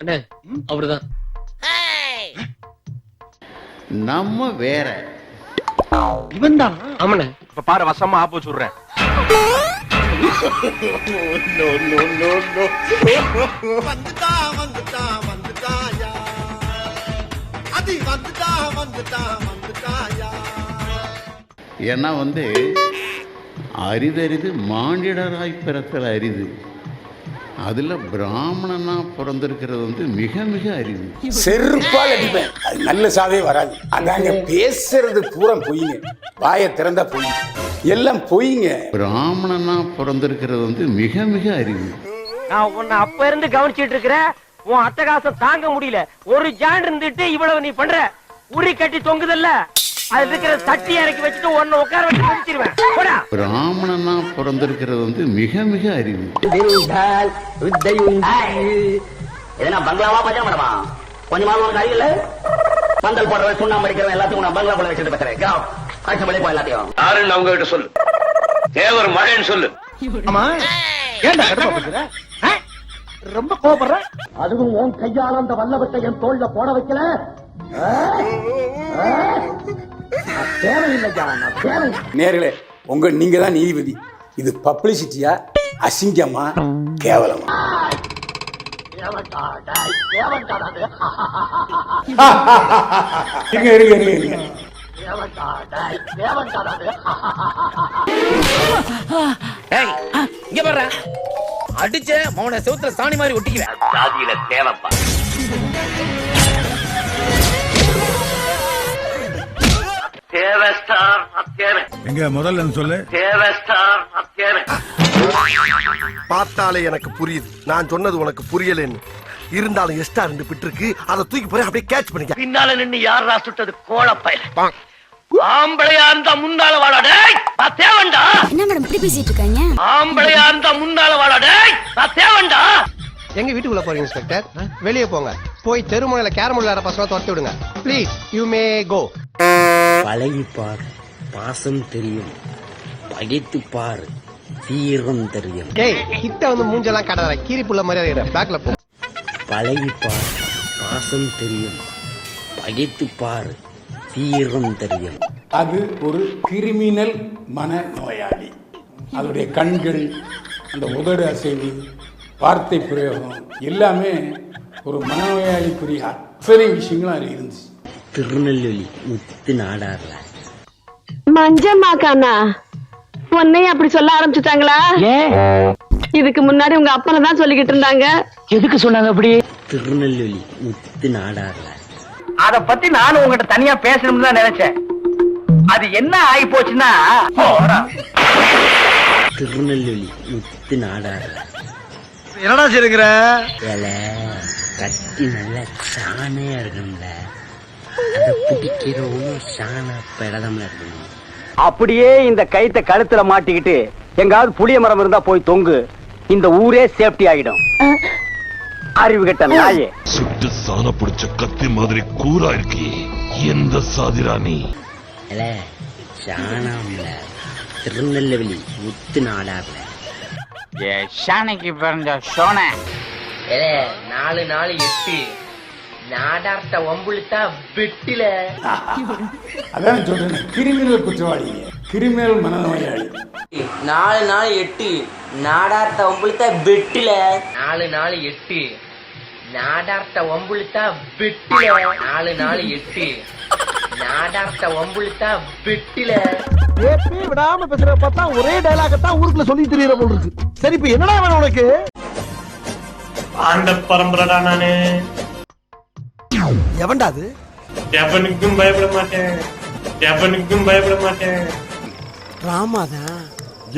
அண்ணே அவருதான். நம்ம வேற. இவன் தான் ஆமாண்ணே. இப்ப பாரு வசமா ஆப்பு சொல்றேன் வந்துட்டா வந்துட்டா வந்துட்டாயா அது வந்துட்டா வந்துட்டா வந்துட்டாயா ஏன்னா வந்து அரிதரிது மானிடராய் பிறத்தல் அரிது. அதில் பிராமணனா பிறந்திருக்கிறது வந்து மிக மிக அரிது செருப்பால் அடிப்பேன். அது நல்ல சாவே வராது. அதாங்க பேசுறது பூரா பொய்ங்க. வாயை திறந்தா பொய் எல்லாம் பொய்ங்க. பிராமணனா பிறந்திருக்கிறது வந்து மிக மிக அரிது நான் உன்னை அப்ப இருந்து கவனிச்சிட்டு இருக்கிறேன். உன் அட்டகாசம் தாங்க முடியல. ஒரு ஜான் இருந்துட்டு இவ்வளவு நீ பண்ற. உரி கட்டி தொங்குதல்ல. அது இருக்கிற தட்டி இறக்கி வச்சுட்டு உன்னை உட்கார வச்சு முடிச்சிருவேன் போடா. பிராமணனா பிறந்திருக்கிறது வந்து மிக மிக அரிது எதனா பங்களாவா பஜா மேடமா கொஞ்சமாவது உனக்கு அறிவில்ல பந்தல் போடுறவன் சுண்ணாம்பு அடிக்கிறவன் எல்லாத்தையும் நான் பங்களா போல வச்சுட்டு பேசுறேன் கிராம் காய்ச்சல் வெளியே போ எல்லாத்தையும். யாருன்னு அவங்க கிட்ட சொல்லு. தேவர் மழைன்னு சொல்லு. ஆமா ஏன்டா கடுப்பா பேசுற ஆ? ரொம்ப கோபப்படுற? அதுவும் உன் கையால அந்த வல்லவத்தை என் தோல்ல போட வைக்கல? நேர்களே உங்க நீங்க தான் நீதிபதி. இது பப்ளிசிட்டியா அசிங்கமா கேவலமா? இருங்க இருங்க இருங்க இருங்க இங்க பாரு. அடிச்ச மௌன செவுத்துல சாணி மாதிரி ஒட்டிக்குவேன். ஜாதியில தேவைப்பா எங்க முதல்ல சொல்லு? பார்த்தாலே எனக்கு புரியுது. நான் சொன்னது உனக்கு புரியலன்னு. இருந்தாலும் எஸ்டா ரெண்டு பிட் இருக்கு அதை தூக்கி போய் அப்படியே கேட்ச் பண்ணிக்க. பின்னால நின்னு யாரா சுட்டது? கோலப்பையில ஆம்பளையா இருந்தா முன்னால வாடா டேய்! நான் தேவன்டா என்ன மேடம் இப்படி பேசிட்டு இருக்காங்க? ஆம்பளையா இருந்தா முன்னால வாடா டேய்! நான் தேவன்டா எங்க வீட்டுக்குள்ள போறீங்க இன்ஸ்பெக்டர்? வெளியே போங்க. போய் தெருமுனையில கேரம் விளையாட பசங்க துரத்தி விடுங்க. ப்ளீஸ் யூ மே கோ பழகி பார் பாசம் தெரியும். பகைத்து பார். தீரம் தெரியும். டேய் கிட்ட வந்து மூஞ்செல்லாம் கடற கீரி புள்ள மாதிரி பேக்ல போ. பழகி பார் பாசம் தெரியும். பகைத்து பார். தீரம் தெரியும். அது ஒரு கிரிமினல் மன நோயாளி. அதோடைய கண்கள் அந்த உதடு அசைவு வார்த்தை பிரயோகம் எல்லாமே ஒரு மனநோயாளிக்குரிய அத்தனை விஷயங்களும் அதில் இருந்துச்சு. திருநெல்வேலி முத்து நாடார்ல. மஞ்சம்மாக்கானா உன்னை அப்படி சொல்ல ஆரம்பிச்சுட்டாங்களா? இதுக்கு முன்னாடி உங்க அப்பனை தான் சொல்லிக்கிட்டு இருந்தாங்க. எதுக்கு சொன்னாங்க அப்படி? திருநெல்வேலி முத்து நாடார்ல. அத பத்தி நானும் உங்ககிட்ட தனியா பேசணும்னு தான் நினைச்சேன். அது என்ன ஆகி போச்சுன்னா திருநெல்வேலி முத்து நாடார்ல. என்னடா செய்யுங்கிற இல கட்டி நல்லா சாணையா இருக்கணும்ல அதை பிடிக்கிறவனும் சாணா பிடதம்ல இருக்கணும். அப்படியே இந்த கைத்த கழுத்துல மாட்டிக்கிட்டு எங்காவது புளிய மரம் இருந்தா போய் தொங்கு. இந்த ஊரே சேஃப்டி ஆகிடும் அறிவு கெட்ட நாயே. சுட்டு சாண பிடிச்ச கத்தி மாதிரி கூரா இருக்கி எந்த சாதிரா நீ இல சாணாம்ல. திருநெல்வேலி முத்து நாடார்ல. ஷானைக்கு பிறந்த சோனை. நாலு நாலு எட்டு. நாடார்த்த ஒம்புழுத்தா வெட்டில. அதான் சொல்றேன் கிரிமினல் குற்றவாளிங்க கிரிமினல் மனநோயாளி. நாலு நாலு எட்டு நாடார்த்த ஒம்புழுத்தா வெட்டில. நாலு நாலு எட்டு நாடார்த்த ஒம்புழுத்தா வெட்டில. நாலு நாலு எட்டு நாடார்த்த ஒம்புழுத்தா வெட்டில. ஏப்பி விடாம பேசுற பார்த்தா ஒரே டைலாக தான் ஊருக்குள்ள சொல்லி தெரியற போல இருக்கு. சரி இப்ப என்னடா வேணும் உனக்கு? ஆண்ட பரம்பரடா நானு. எவன்டா அது? எவனுக்கும் பயப்பட மாட்டேன். எவனுக்கும் பயப்பட மாட்டேன். ராமாதான்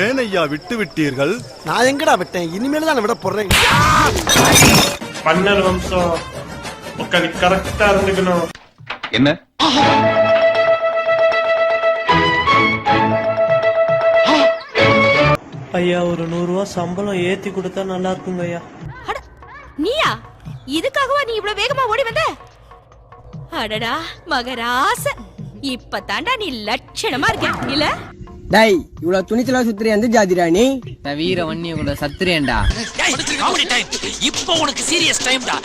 ஏன் ஐயா விட்டு விட்டீர்கள்? நான் எங்கடா விட்டேன்? இனிமேல் தான் விட போடுறேன் பன்னர் வம்சம். உட்காந்து கரெக்டா இருந்துக்கணும். என்ன? ஐயா ஒரு நூறு ரூபா சம்பளம் ஏத்தி கொடுத்தா நல்லா இருக்குங்க ஐயா நீயா? இதுக்காகவா நீ இவ்வளவு வேகமா ஓடி வந்த? அடடா மகராச. இப்ப தாண்டா நீ லட்சணமா இருக்க. இல்ல? டேய் இவ்வளவு துணிச்சலா சுத்துறிய எந்த ஜாதிடா நீ? வீர வன்னிய கூட சத்துரியன்டா இப்போ உனக்கு சீரியஸ் டைம்டா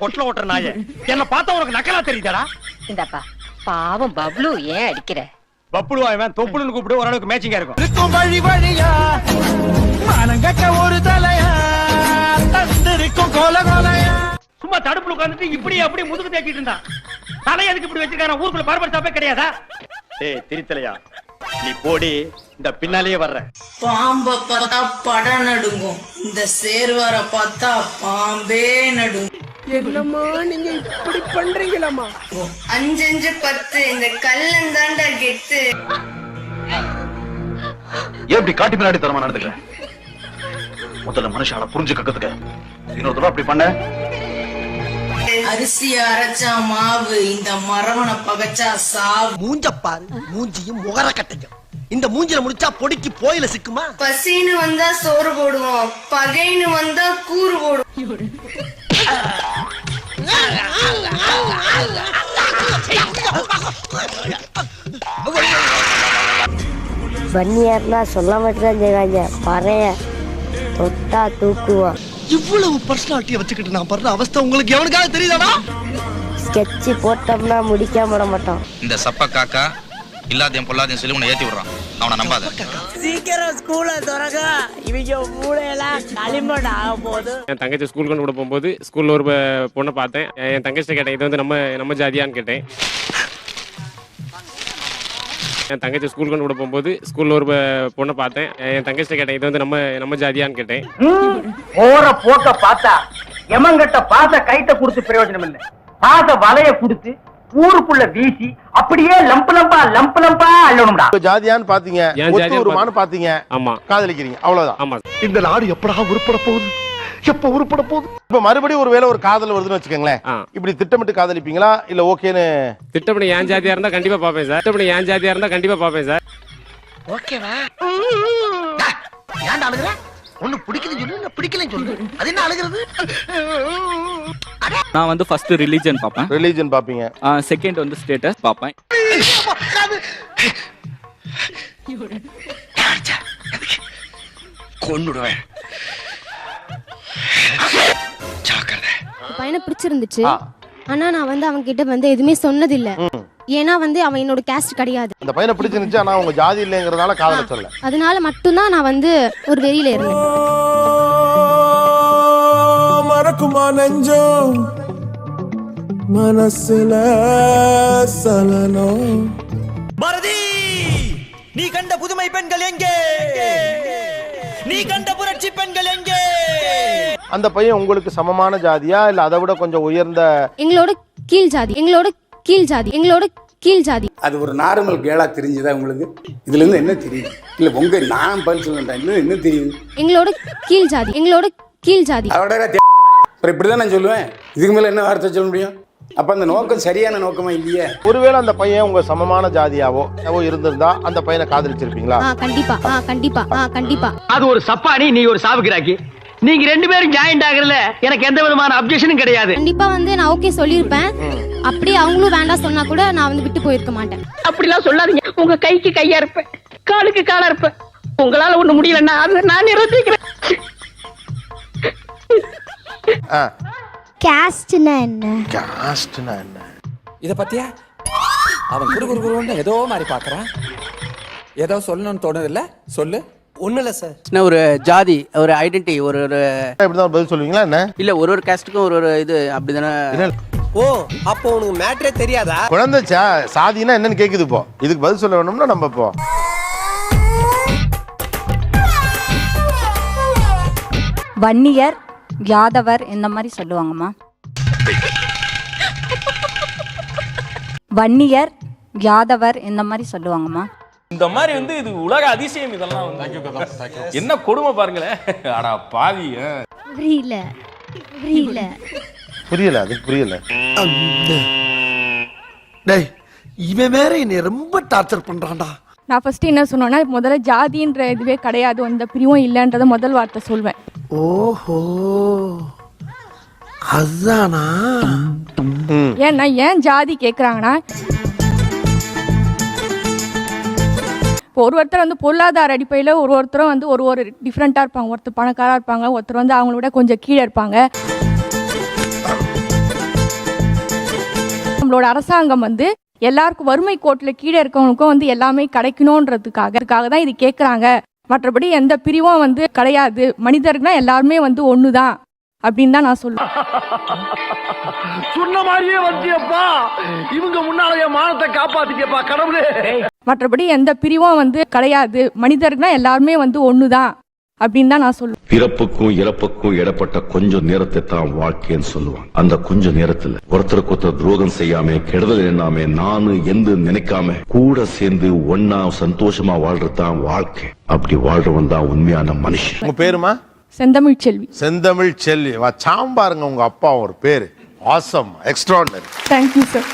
பொட்டில ஓட்டுற நாயே? என்ன பார்த்தா உனக்கு நக்கலா தெரியுதாடா. இந்தப்பா பாவம் பப்ளு ஏன் அடிக்கிற? பப்புளுவா இவன் தொப்புளுன்னு கூப்பிட்டு ஓரளவுக்கு மேட்சிங்கா இருக்கும். இருக்கும் வழி வழியா மானங்கட்ட ஒரு தலையா தந்திருக்கும் கோல கோலையா. சும்மா தடுப்புல உட்கார்ந்துட்டு இப்படி அப்படி முதுகு தேய்ச்சிட்டு இருந்தான் தலை எதுக்கு இப்படி வச்சிருக்கான? ஊருக்குள்ள பார்பர் ஷாப்பே கிடையாதா? ஏய் திரித்தலையா? நீ போடி இந்த பின்னாலேயே வர்ற. பாம்ப பார்த்தா படம் நடுங்கும். இந்த சேர்வார பார்த்தா பாம்பே நடுங்கும். என்னம்மா நீங்க இப்படி பண்றீங்களாமா அஞ்சு அஞ்சு பத்து இந்த கல்லன் தாண்டா கெத்து. ஏன் இப்படி காட்டி பின்னாடி தரமா நடந்துக்கிறேன் முதல்ல மனுஷால புரிஞ்சு கக்கத்துக்க இன்னொரு தடவை அப்படி பண்ண. அரிசி அரைச்சா மாவு இந்த மரவனை பகச்சா சாவு. மூஞ்ச பாரு மூஞ்சியும் முகர கட்டையும் இந்த மூஞ்சில முடிச்சா பொடிக்கு போயில சிக்குமா? பசின்னு வந்தா சோறு போடுவோம். பகைன்னு வந்தா கூறு போடுவோம். வன்னியார்னா சொல்ல மட்டும்தான் செய்வாங்க. பறைய தொட்டா தூக்குவான் இவ்வளவு பர்சனாலிட்டியை வச்சுக்கிட்டு நான் படுற அவஸ்தை உங்களுக்கு எவனுக்காவது தெரியுதாடா? ஸ்கெட்சு போட்டோம்னா முடிக்காம விட மாட்டோம். இந்த சப்ப காக்கா இல்லாதையும் பொல்லாதையும் சொல்லி உன்னை ஏத்தி விடுறான். அவனை நம்பாத. சீக்கிரம் ஸ்கூல திறக்க. இவங்க மூளையெல்லாம் களிமண் ஆக போகுது. என் தங்கச்சி ஸ்கூல் கொண்டு விட போகும்போது ஸ்கூல்ல ஒரு பொண்ணை பார்த்தேன். என் தங்கச்சி கேட்டேன் இது வந்து நம்ம நம்ம ஜாதியான்னு கேட்டேன். என் தங்கச்சி ஸ்கூல் கொண்டு விட போகும்போது ஸ்கூல்ல ஒரு பொண்ணை பார்த்தேன். என் தங்கச்சி கேட்டேன் இது வந்து நம்ம நம்ம ஜாதியான்னு கேட்டேன். போற போக்க பார்த்தா எமங்கிட்ட பாச கைத்த கொடுத்து பிரயோஜனம் இல்ல. பாச வலைய கொடுத்து ஊருக்குள்ள வீசி அப்படியே லம்பு லம்பா லம்பு லம்பா அள்ளணும்டா. ஜாதியான்னு பாத்தீங்க ஏன் ஒத்துவருமான்னு பாத்தீங்க? ஆமா. காதலிக்கிறீங்க அவ்வளவுதான். ஆமா. இந்த நாடு எப்படா உருப்பட போகுது? எப்ப உருப்பட போகுது? இப்ப மறுபடியும் ஒருவேளை ஒரு காதல் வருதுன்னு வச்சுக்கோங்களேன். இப்படி திட்டமிட்டு காதலிப்பீங்களா? இல்ல ஓகேன்னு திட்டப்படி என் ஜாதியா இருந்தா கண்டிப்பா பாப்பேன் சார். திட்டப்படி என் ஜாதியா இருந்தா கண்டிப்பா பாப்பேன் சார். ஓகேவா? ஏன்டா அழுகுற? ஒண்ணு பிடிக்குதுன்னு சொல்லு பிடிக்கலன்னு சொல்லு. அது என்ன அழுகிறது? நான் வந்து ஃபர்ஸ்ட் ரிலீஜன் பார்ப்பேன். ரிலீஜன் பாப்பீங்க செகண்ட் வந்து ஸ்டேட்டஸ் பார்ப்பேன். கொன்னுடுவேன். பையனை பிடிச்சிருந்துச்சு. ஆனா நான் வந்து அவங்க கிட்ட வந்து எதுவுமே சொன்னதில்ல. ஏன்னா வந்து அவன் என்னோட கேஸ்ட் கிடையாது. அந்த பையனை பிடிச்சிருந்துச்சு ஆனா உங்க ஜாதி இல்லைங்கிறதால காதல சொல்ல அதனால மட்டும்தான் நான் வந்து ஒரு வெறியில இருந்தேன். மறக்குமா நெஞ்சம்? மனசுல சலனம். பாரதி நீ கண்ட புதுமை பெண்கள் எங்கே? நீ கண்ட புரட்சி பெண்கள் எங்கே? அந்த பையன் உங்களுக்கு சமமான ஜாதியா? இல்ல அதை விட கொஞ்சம் உயர்ந்த எங்களோட கீழ் ஜாதி. எங்களோட கீழ் ஜாதி. எங்களோட கீழ் ஜாதி. அது ஒரு நார்மல் கேளா தெரிஞ்சுதா உங்களுக்கு? இதுல இருந்து என்ன தெரியுது இல்ல உங்க நான் பதில் இன்னும் என்ன தெரியுது எங்களோட கீழ் ஜாதி. எங்களோட கீழ் ஜாதி. அப்புறம் இப்படிதான் நான் சொல்லுவேன். இதுக்கு மேல என்ன வார்த்தை சொல்ல முடியும்? அப்ப அந்த நோக்கம் சரியான நோக்கமா இல்லையே? ஒருவேளை அந்த பையன் உங்க சமமான ஜாதியாவோ ஏவோ இருந்திருந்தா அந்த பையனை காதலிச்சிருப்பீங்களா? ஆ கண்டிப்பா. ஆ கண்டிப்பா. ஆ கண்டிப்பா. அது ஒரு சப்பானி நீ ஒரு சாவுகிறாக்கி நீங்க ரெண்டு பேரும் ஜாயிண்ட் ஆகறதுல எனக்கு எந்த விதமான அப்ஜெக்ஷனும் கிடையாது. கண்டிப்பா வந்து நான் ஓகே சொல்லியிருப்பேன். அப்படியே அவங்களும் வேண்டாம் சொன்னா கூட நான் வந்து விட்டு போயிருக்க மாட்டேன். அப்படிலாம் சொல்லாதீங்க. உங்க கைக்கு கையா இருப்பேன். காலுக்கு காலா இருப்பேன். உங்களால ஒண்ணு முடியலன்னா அது நான் நிறுத்திக்கிறேன் கேஸ்ட்னா என்ன? காஸ்ட்னா என்ன? இத பத்தியா அவன் குரு குரு குருன்னு ஏதோ மாதிரி பாக்குறான் ஏதோ சொல்லணும்னு தோணுது இல்ல சொல்லு. ஒண்ணு இல்ல சார் ஒரு ஜாதி ஒரு ஐடென்டி ஒரு ஒரு இப்படிதான் பதில் சொல்லுவீங்களா என்ன? இல்ல ஒரு ஒரு காஸ்டுக்கும் ஒரு ஒரு இது அப்படிதானே? ஓ அப்போ உனக்கு மேட்ரே தெரியாதா? குழந்தை சா- சாதினா என்னன்னு கேக்குது இப்போ. இதுக்கு பதில் சொல்ல வேணும்னா நம்ம இப்போ. வன்னியர் யாதவர் இந்த மாதிரி சொல்லுவாங்கம்மா. வன்னியர் யாதவர் இந்த மாதிரி சொல்லுவாங்கம்மா. இந்த மாதிரி வந்து இது உலக அதிசயம் இதெல்லாம் வந்து. என்ன கொடுமை பாருங்களேன் அடா பாவி புரியல. புரியல. புரியல அதுக்கு புரியல. டேய் இவன் வேற என்னை ரொம்ப டார்ச்சர் பண்றான்டா. நான் ஃபர்ஸ்ட் என்ன சொன்னேன்னா முதல்ல ஜாதின்ற இதுவே கிடையாது அந்த பிரிவும் இல்லைன்றத முதல் வார்த்தை சொல்வேன். ஓஹோ. அதுதானா? ஏன்னா ஏன் ஜாதி கேக்குறாங்கன்னா இப்போ ஒரு ஒருத்தர் வந்து பொருளாதார அடிப்படையில் ஒரு ஒருத்தரும் வந்து ஒரு ஒரு டிஃப்ரெண்ட்டாக இருப்பாங்க. ஒருத்தர் பணக்காரா இருப்பாங்க ஒருத்தர் வந்து அவங்கள விட கொஞ்சம் கீழே இருப்பாங்க. நம்மளோட அரசாங்கம் வந்து எல்லாருக்கும் வறுமை கோட்டில் கீழே இருக்கவங்களுக்கும் வந்து எல்லாமே கிடைக்கணுன்றதுக்காக அதுக்காக தான் இது கேட்குறாங்க மற்றபடி எந்த பிரிவும் வந்து கிடையாது. மனிதர்கள்னா எல்லாருமே வந்து ஒன்று தான் அப்படின்னு தான் நான் சொல்லுவேன். சொன்ன மாதிரியே வந்தியப்பா. இவங்க முன்னால என் மானத்தை காப்பாத்திட்டியப்பா கடவுளே. மற்றபடி எந்த பிரிவும் வந்து கிடையாது. மனிதர்கள்னா எல்லாருமே வந்து ஒன்று தான் அப்படின்னு தான் நான் சொல்லுவேன். பிறப்புக்கும் இறப்புக்கும் இடப்பட்ட கொஞ்சம் நேரத்தை தான் வாழ்க்கைன்னு சொல்லுவாங்க. அந்த கொஞ்ச நேரத்துல ஒருத்தருக்கு ஒருத்தர் துரோகம் செய்யாம கெடுதல் எண்ணாம நானு எந்த நினைக்காம கூட சேர்ந்து ஒன்னா சந்தோஷமா வாழ்றது தான் வாழ்க்கை. அப்படி வாழ்றவன் தான் உண்மையான மனுஷன். உங்க பேருமா? செந்தமிழ் செல்வி. செந்தமிழ் செல்வி. வா சாம்பாருங்க உங்க அப்பா ஒரு பேரு. Awesome extraordinary thank you sir